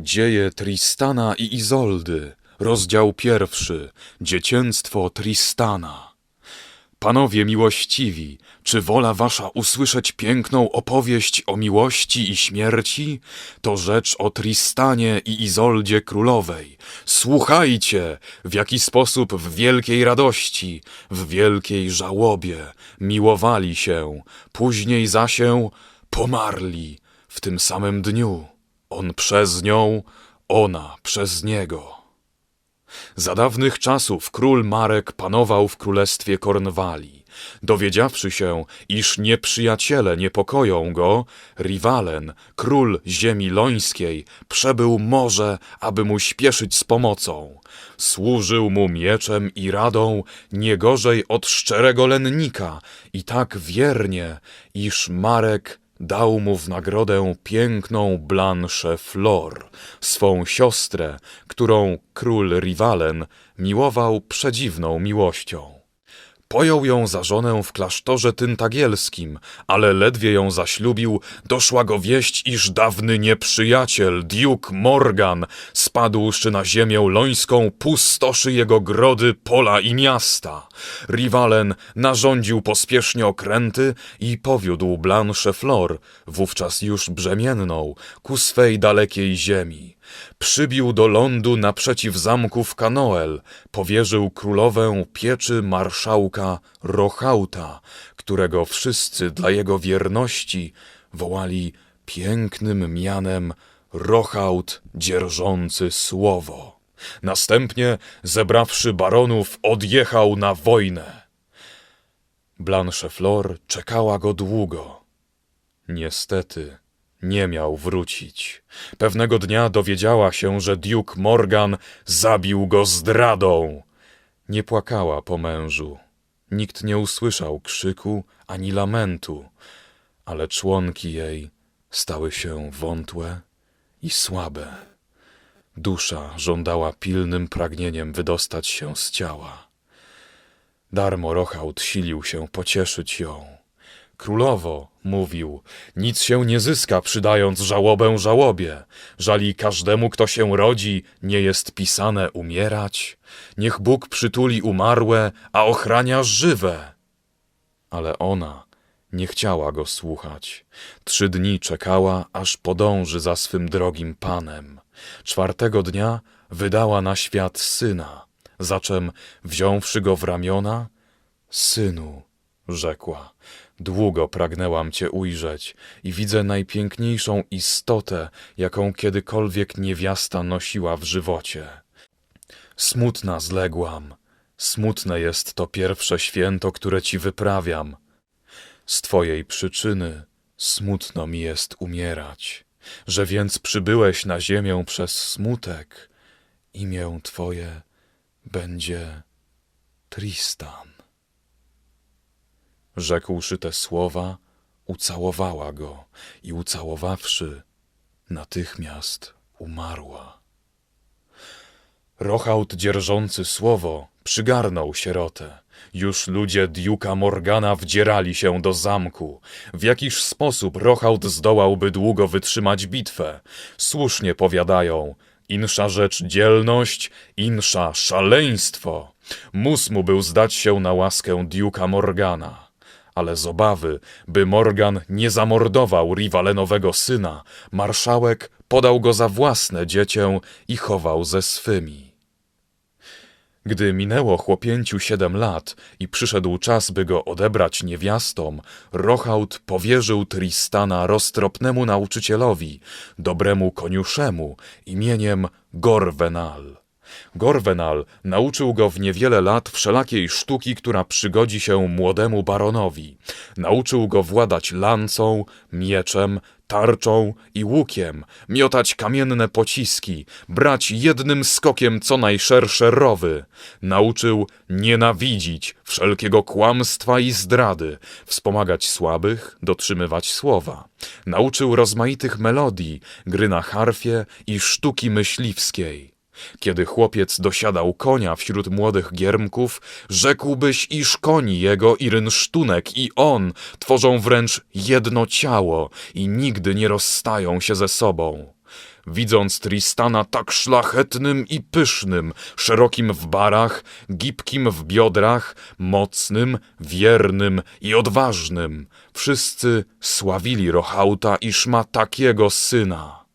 Dzieje Tristana i Izoldy, rozdział pierwszy, dziecięctwo Tristana. Panowie miłościwi, czy wola wasza usłyszeć piękną opowieść o miłości i śmierci? To rzecz o Tristanie i Izoldzie królowej. Słuchajcie, w jaki sposób w wielkiej radości, w wielkiej żałobie miłowali się, później zasię pomarli w tym samym dniu. On przez nią, ona przez niego. Za dawnych czasów król Marek panował w królestwie Kornwalii. Dowiedziawszy się, iż nieprzyjaciele niepokoją go, Riwalen, król ziemi lońskiej, przebył morze, aby mu śpieszyć z pomocą. Służył mu mieczem i radą nie gorzej od szczerego lennika i tak wiernie, iż Marek dał mu w nagrodę piękną Blanche Flor, swą siostrę, którą król Riwalen miłował przedziwną miłością. Pojął ją za żonę w klasztorze tyntagielskim, ale ledwie ją zaślubił, doszła go wieść, iż dawny nieprzyjaciel, Duke Morgan, spadłszy na ziemię lońską, pustoszy jego grody, pola i miasta. Riwalen narządził pospiesznie okręty i powiódł Blanche Flor, wówczas już brzemienną, ku swej dalekiej ziemi. Przybił do lądu naprzeciw zamków Kanoel, powierzył królowę pieczy marszałka Rochauta, którego wszyscy dla jego wierności wołali pięknym mianem Rochaut dzierżący słowo. Następnie, zebrawszy baronów, odjechał na wojnę. Blanche Flor czekała go długo. Niestety, nie miał wrócić. Pewnego dnia dowiedziała się, że Duke Morgan zabił go zdradą. Nie płakała po mężu. Nikt nie usłyszał krzyku ani lamentu, ale członki jej stały się wątłe i słabe. Dusza żądała pilnym pragnieniem wydostać się z ciała. Darmo Rochaut silił się pocieszyć ją. Królowo, mówił, nic się nie zyska, przydając żałobę żałobie. Żali każdemu, kto się rodzi, nie jest pisane umierać. Niech Bóg przytuli umarłe, a ochrania żywe. Ale ona nie chciała go słuchać. Trzy dni czekała, aż podąży za swym drogim panem. Czwartego dnia wydała na świat syna, zaczem wziąwszy go w ramiona, synu, rzekła, długo pragnęłam cię ujrzeć i widzę najpiękniejszą istotę, jaką kiedykolwiek niewiasta nosiła w żywocie. Smutna zległam, smutne jest to pierwsze święto, które ci wyprawiam. Z twojej przyczyny smutno mi jest umierać, że więc przybyłeś na ziemię przez smutek, imię twoje będzie Tristan. Rzekłszy te słowa, ucałowała go i ucałowawszy, natychmiast umarła. Rochaut dzierżący słowo przygarnął sierotę. Już ludzie Diuka Morgana wdzierali się do zamku. W jakiż sposób Rochaut zdołałby długo wytrzymać bitwę? Słusznie powiadają, insza rzecz dzielność, insza szaleństwo. Mus mu był zdać się na łaskę Diuka Morgana ale z obawy, by Morgan nie zamordował riwalenowego syna, marszałek podał go za własne dziecię i chował ze swymi. Gdy minęło chłopięciu siedem lat i przyszedł czas, by go odebrać niewiastom, Rochaut powierzył Tristana roztropnemu nauczycielowi, dobremu koniuszemu, imieniem Gorvenal. Gorvenal nauczył go w niewiele lat wszelakiej sztuki, która przygodzi się młodemu baronowi. Nauczył go władać lancą, mieczem, tarczą i łukiem, miotać kamienne pociski, brać jednym skokiem co najszersze rowy. Nauczył nienawidzić wszelkiego kłamstwa i zdrady, wspomagać słabych, dotrzymywać słowa. Nauczył rozmaitych melodii, gry na harfie i sztuki myśliwskiej. Kiedy chłopiec dosiadał konia wśród młodych giermków, rzekłbyś, iż koni jego i rynsztunek i on tworzą wręcz jedno ciało i nigdy nie rozstają się ze sobą. widząc Tristana tak szlachetnym i pysznym, szerokim w barach, gibkim w biodrach, mocnym, wiernym i odważnym, wszyscy sławili Rochauta, iż ma takiego syna.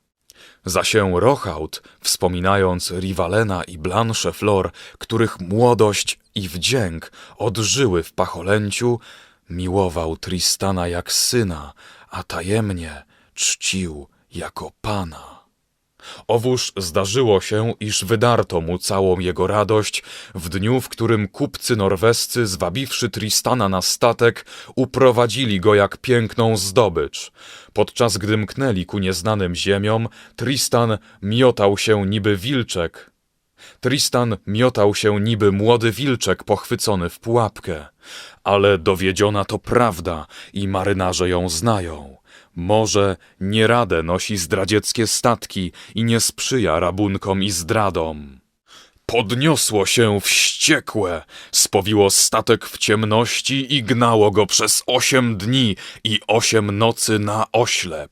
Zasię Rochaut, wspominając Rivalena i Blanche Flor, których młodość i wdzięk odżyły w pacholęciu, miłował Tristana jak syna, a tajemnie czcił jako pana. Owóż zdarzyło się, iż wydarto mu całą jego radość w dniu, w którym kupcy norwescy, zwabiwszy Tristana na statek, uprowadzili go jak piękną zdobycz. Podczas gdy mknęli ku nieznanym ziemiom, Tristan miotał się niby wilczek, Tristan miotał się niby młody wilczek pochwycony w pułapkę, ale dowiedziona to prawda i marynarze ją znają. Morze nie radę nosi zdradzieckie statki i nie sprzyja rabunkom i zdradom. Podniosło się wściekłe, spowiło statek w ciemności i gnało go przez osiem dni i osiem nocy na oślep.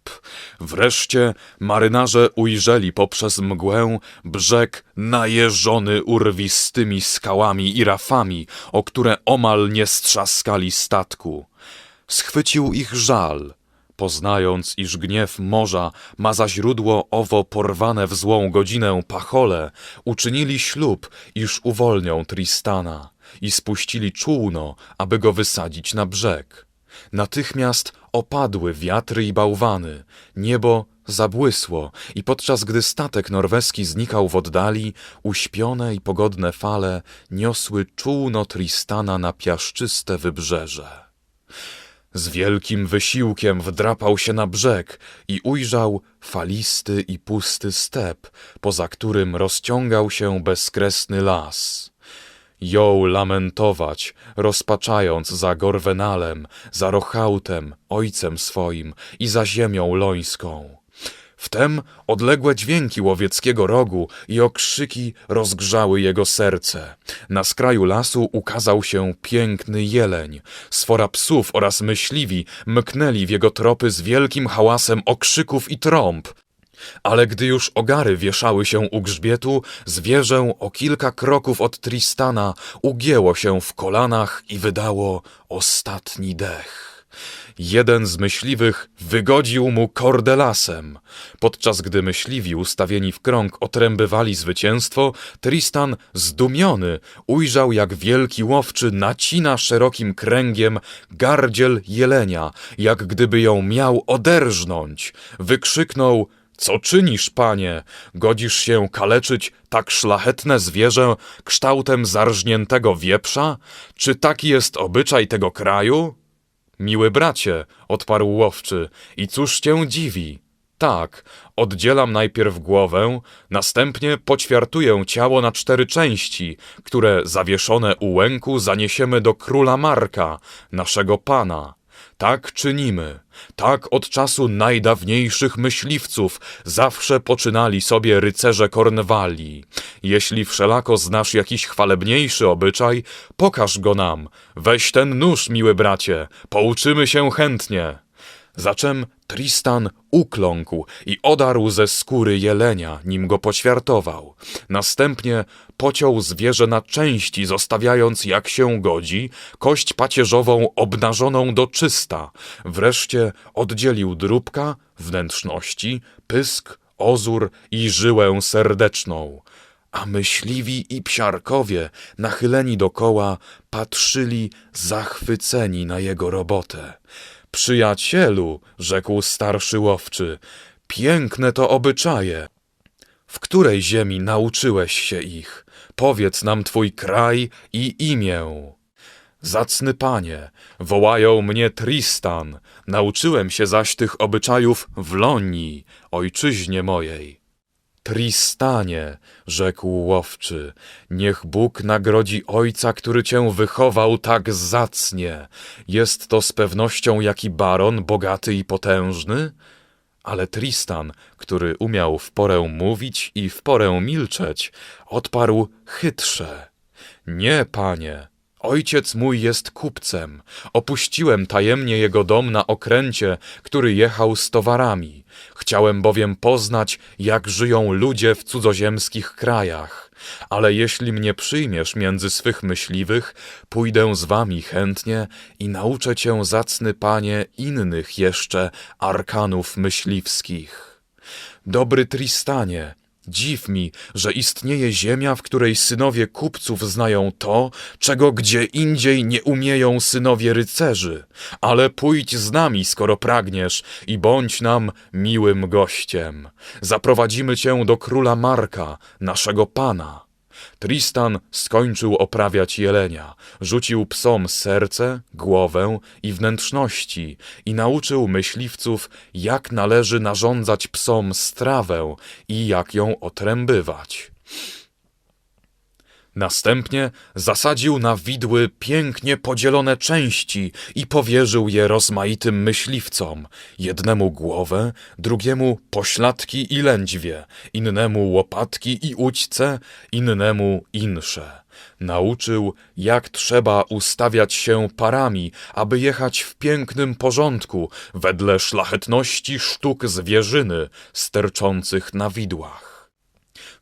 Wreszcie marynarze ujrzeli poprzez mgłę brzeg najeżony urwistymi skałami i rafami, o które omal nie strzaskali statku. Schwycił ich żal, Poznając, iż gniew morza ma za źródło owo porwane w złą godzinę pachole, uczynili ślub, iż uwolnią Tristana i spuścili czółno, aby go wysadzić na brzeg. Natychmiast opadły wiatry i bałwany, niebo zabłysło i podczas gdy statek norweski znikał w oddali, uśpione i pogodne fale niosły czółno Tristana na piaszczyste wybrzeże. Z wielkim wysiłkiem wdrapał się na brzeg i ujrzał falisty i pusty step, poza którym rozciągał się bezkresny las. Jął lamentować, rozpaczając za Gorwenalem, za Rochautem, ojcem swoim i za ziemią lońską. Wtem odległe dźwięki łowieckiego rogu i okrzyki rozgrzały jego serce. Na skraju lasu ukazał się piękny jeleń. Sfora psów oraz myśliwi mknęli w jego tropy z wielkim hałasem okrzyków i trąb. Ale gdy już ogary wieszały się u grzbietu, zwierzę o kilka kroków od Tristana ugięło się w kolanach i wydało ostatni dech. Jeden z myśliwych wygodził mu kordelasem. Podczas gdy myśliwi ustawieni w krąg otrębywali zwycięstwo, Tristan, zdumiony, ujrzał jak wielki łowczy nacina szerokim kręgiem gardziel jelenia, jak gdyby ją miał oderżnąć. Wykrzyknął – co czynisz, panie? Godzisz się kaleczyć tak szlachetne zwierzę kształtem zarżniętego wieprza? Czy taki jest obyczaj tego kraju? Miły bracie, odparł łowczy, i cóż cię dziwi? Tak, oddzielam najpierw głowę, następnie poćwiartuję ciało na cztery części, które zawieszone u łęku zaniesiemy do króla Marka, naszego pana. Tak czynimy. Tak od czasu najdawniejszych myśliwców zawsze poczynali sobie rycerze Kornwalii. Jeśli wszelako znasz jakiś chwalebniejszy obyczaj, pokaż go nam. Weź ten nóż, miły bracie, pouczymy się chętnie. Zaczem Tristan ukląkł i odarł ze skóry jelenia, nim go poćwiartował. Następnie pociął zwierzę na części, zostawiając, jak się godzi, kość pacierzową obnażoną do czysta. Wreszcie oddzielił drubka, wnętrzności, pysk, ozór i żyłę serdeczną. A myśliwi i psiarkowie, nachyleni dokoła, patrzyli zachwyceni na jego robotę. Przyjacielu, rzekł starszy łowczy, piękne to obyczaje. W której ziemi nauczyłeś się ich? Powiedz nam twój kraj i imię. Zacny panie, wołają mnie Tristan, nauczyłem się zaś tych obyczajów w Lonii, ojczyźnie mojej. Tristanie, rzekł łowczy, niech Bóg nagrodzi ojca, który cię wychował tak zacnie. Jest to z pewnością jaki baron, bogaty i potężny? Ale Tristan, który umiał w porę mówić i w porę milczeć, odparł chytrze. Nie, panie, Ojciec mój jest kupcem. Opuściłem tajemnie jego dom na okręcie, który jechał z towarami. Chciałem bowiem poznać, jak żyją ludzie w cudzoziemskich krajach. Ale jeśli mnie przyjmiesz między swych myśliwych, pójdę z wami chętnie i nauczę cię, zacny panie, innych jeszcze arkanów myśliwskich. Dobry Tristanie, dziw mi, że istnieje ziemia, w której synowie kupców znają to, czego gdzie indziej nie umieją synowie rycerzy. Ale pójdź z nami, skoro pragniesz, i bądź nam miłym gościem. Zaprowadzimy cię do króla Marka, naszego pana. Tristan skończył oprawiać jelenia, rzucił psom serce, głowę i wnętrzności i nauczył myśliwców, jak należy narządzać psom strawę i jak ją otrębywać. Następnie zasadził na widły pięknie podzielone części i powierzył je rozmaitym myśliwcom. Jednemu głowę, drugiemu pośladki i lędźwie, innemu łopatki i ućce, innemu insze. Nauczył, jak trzeba ustawiać się parami, aby jechać w pięknym porządku, wedle szlachetności sztuk zwierzyny sterczących na widłach.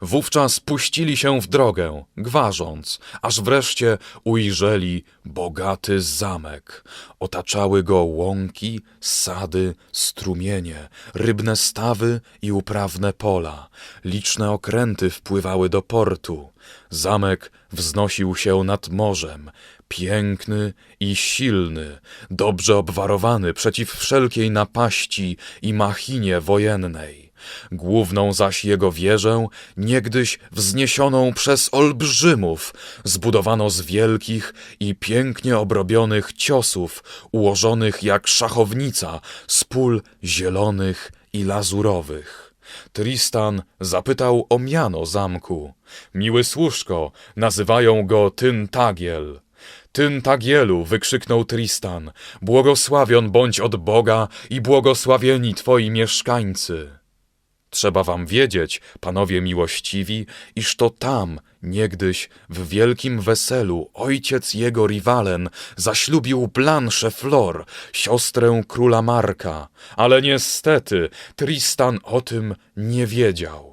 Wówczas puścili się w drogę, gwarząc, aż wreszcie ujrzeli bogaty zamek. Otaczały go łąki, sady, strumienie, rybne stawy i uprawne pola. Liczne okręty wpływały do portu. Zamek wznosił się nad morzem, piękny i silny, dobrze obwarowany przeciw wszelkiej napaści i machinie wojennej. Główną zaś jego wieżę, niegdyś wzniesioną przez olbrzymów, zbudowano z wielkich i pięknie obrobionych ciosów, ułożonych jak szachownica z pól zielonych i lazurowych. Tristan zapytał o miano zamku. Miły służko, nazywają go Tyntagiel. Tyntagielu, wykrzyknął Tristan, błogosławion bądź od Boga i błogosławieni twoi mieszkańcy. Trzeba wam wiedzieć, panowie miłościwi, iż to tam, niegdyś w wielkim weselu, ojciec jego riwalen zaślubił Blanche Flor, siostrę króla Marka, ale niestety Tristan o tym nie wiedział.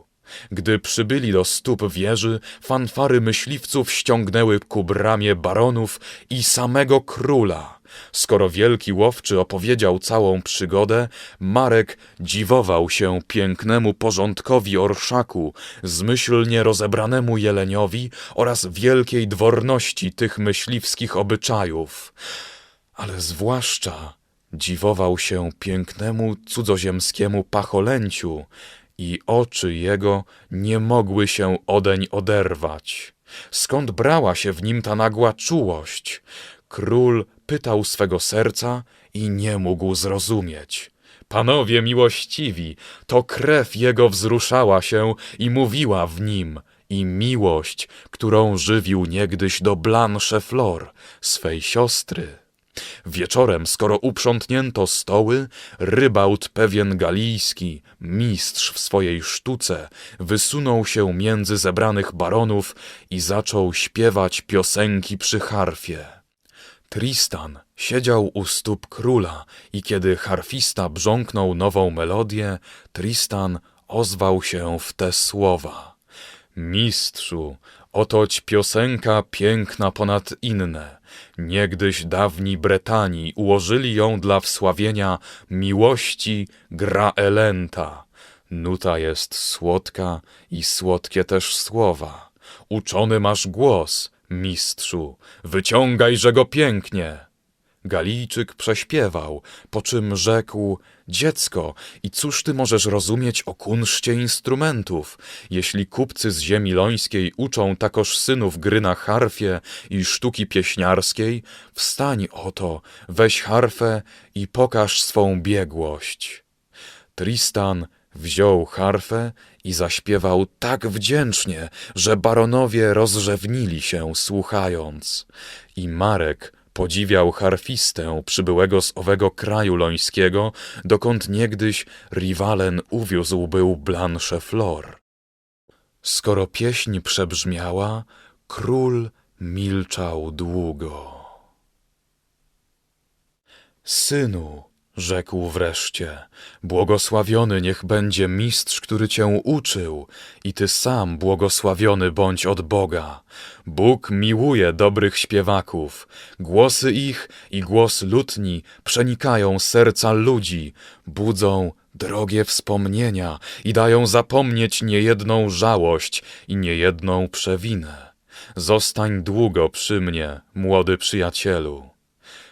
Gdy przybyli do stóp wieży, fanfary myśliwców ściągnęły ku bramie baronów i samego króla. Skoro wielki łowczy opowiedział całą przygodę, Marek dziwował się pięknemu porządkowi orszaku, zmyślnie rozebranemu jeleniowi oraz wielkiej dworności tych myśliwskich obyczajów. Ale zwłaszcza dziwował się pięknemu cudzoziemskiemu pacholęciu i oczy jego nie mogły się odeń oderwać. Skąd brała się w nim ta nagła czułość? Król pytał swego serca i nie mógł zrozumieć. Panowie miłościwi, to krew jego wzruszała się i mówiła w nim, i miłość, którą żywił niegdyś do Blanche Flor, swej siostry. Wieczorem, skoro uprzątnięto stoły, rybałt pewien galijski, mistrz w swojej sztuce, wysunął się między zebranych baronów i zaczął śpiewać piosenki przy harfie. Tristan siedział u stóp króla i kiedy harfista brząknął nową melodię, Tristan ozwał się w te słowa. Mistrzu, otoć piosenka piękna ponad inne. Niegdyś dawni Bretani ułożyli ją dla wsławienia miłości Graelenta. Nuta jest słodka i słodkie też słowa. Uczony masz głos, mistrzu, wyciągajże go pięknie. Galijczyk prześpiewał, po czym rzekł: Dziecko, i cóż ty możesz rozumieć o kunszcie instrumentów, jeśli kupcy z ziemi lońskiej uczą takoż synów gry na harfie i sztuki pieśniarskiej? Wstań oto, weź harfę i pokaż swą biegłość. Tristan wziął harfę i zaśpiewał tak wdzięcznie, że baronowie rozrzewnili się słuchając. I Marek podziwiał harfistę przybyłego z owego kraju lońskiego, dokąd niegdyś riwalen uwiózł był Blanche Flor. Skoro pieśń przebrzmiała, król milczał długo. Synu, rzekł wreszcie, błogosławiony niech będzie mistrz, który cię uczył, i ty sam błogosławiony bądź od Boga. Bóg miłuje dobrych śpiewaków, głosy ich i głos lutni przenikają serca ludzi, budzą drogie wspomnienia i dają zapomnieć niejedną żałość i niejedną przewinę. Zostań długo przy mnie, młody przyjacielu.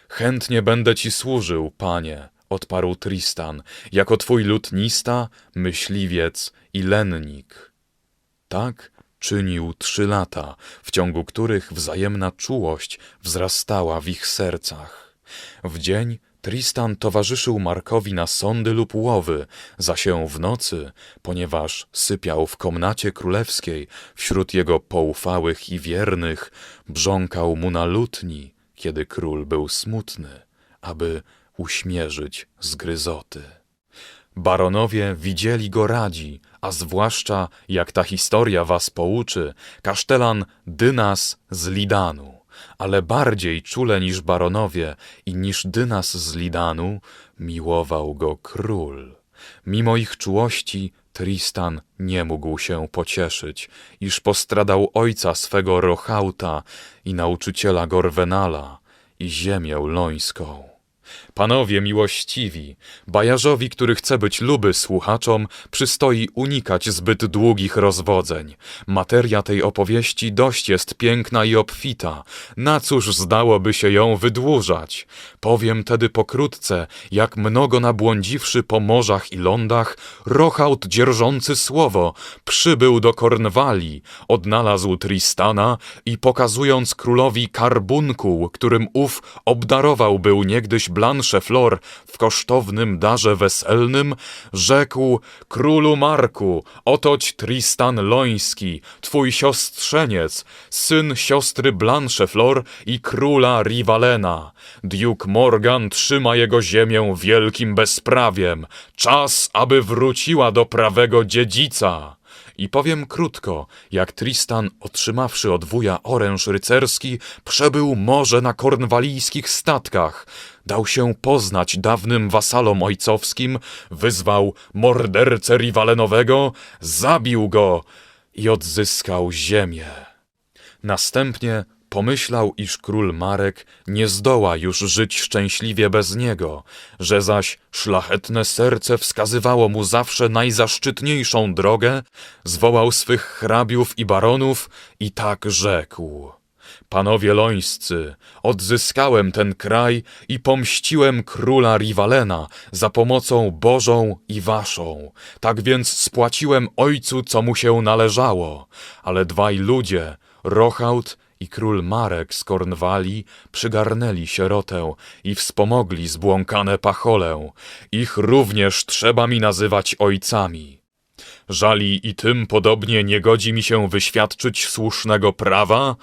Chętnie będę ci służył, panie, odparł Tristan, jako twój lutnista, myśliwiec i lennik. Tak czynił trzy lata, w ciągu których wzajemna czułość wzrastała w ich sercach. W dzień Tristan towarzyszył Markowi na sądy lub łowy, zaś w nocy, ponieważ sypiał w komnacie królewskiej wśród jego poufałych i wiernych, brząkał mu na lutni, kiedy król był smutny, aby uśmierzyć zgryzoty. Baronowie widzieli go radzi, a zwłaszcza, jak ta historia was pouczy, kasztelan Dynas z Lidanu. Ale bardziej czule niż baronowie i niż Dynas z Lidanu miłował go król. Mimo ich czułości Tristan nie mógł się pocieszyć, iż postradał ojca swego Rochauta i nauczyciela Gorwenala i ziemię lońską. Panowie miłościwi, bajarzowi, który chce być luby słuchaczom, przystoi unikać zbyt długich rozwodzeń. Materia tej opowieści dość jest piękna i obfita, na cóż zdałoby się ją wydłużać? Powiem tedy pokrótce, jak mnogo nabłądziwszy po morzach i lądach, Rochaut dzierżący słowo, przybył do Kornwalii, odnalazł Tristana i pokazując królowi karbunkuł, którym ów obdarował był niegdyś Blanche Flor w kosztownym darze weselnym, rzekł królu Marku, otoć Tristan Loński, twój siostrzeniec, syn siostry Blanche Flor i króla Rivalena. Duke Morgan trzyma jego ziemię wielkim bezprawiem. Czas, aby wróciła do prawego dziedzica. I powiem krótko, jak Tristan, otrzymawszy od wuja oręż rycerski, przebył morze na kornwalijskich statkach, dał się poznać dawnym wasalom ojcowskim, wyzwał mordercę riwalenowego, zabił go i odzyskał ziemię. Następnie pomyślał, iż król Marek nie zdoła już żyć szczęśliwie bez niego, że zaś szlachetne serce wskazywało mu zawsze najzaszczytniejszą drogę, zwołał swych hrabiów i baronów i tak rzekł. Panowie lońscy, odzyskałem ten kraj i pomściłem króla Rivalena za pomocą Bożą i waszą. Tak więc spłaciłem ojcu, co mu się należało. Ale dwaj ludzie, Rochaut i król Marek z Kornwali, przygarnęli sierotę i wspomogli zbłąkane pacholę. Ich również trzeba mi nazywać ojcami. Żali i tym podobnie nie godzi mi się wyświadczyć słusznego prawa?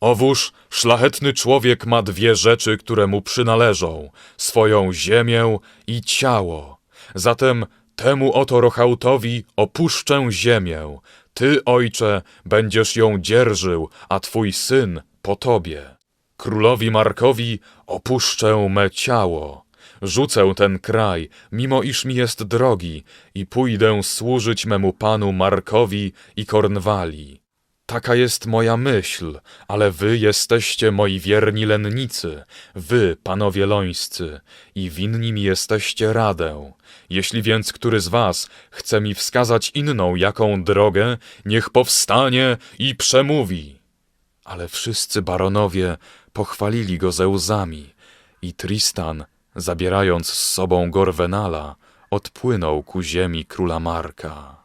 Owóż szlachetny człowiek ma dwie rzeczy, które mu przynależą: swoją ziemię i ciało. Zatem temu oto Rochautowi opuszczę ziemię. Ty, ojcze, będziesz ją dzierżył, a twój syn po tobie. Królowi Markowi opuszczę me ciało. Rzucę ten kraj, mimo iż mi jest drogi, i pójdę służyć memu panu Markowi i Kornwali. Taka jest moja myśl, ale wy jesteście moi wierni lennicy, wy, panowie lońscy, i winni mi jesteście radę. Jeśli więc który z was chce mi wskazać inną jaką drogę, niech powstanie i przemówi. Ale wszyscy baronowie pochwalili go ze łzami i Tristan, zabierając z sobą Gorwenala, odpłynął ku ziemi króla Marka.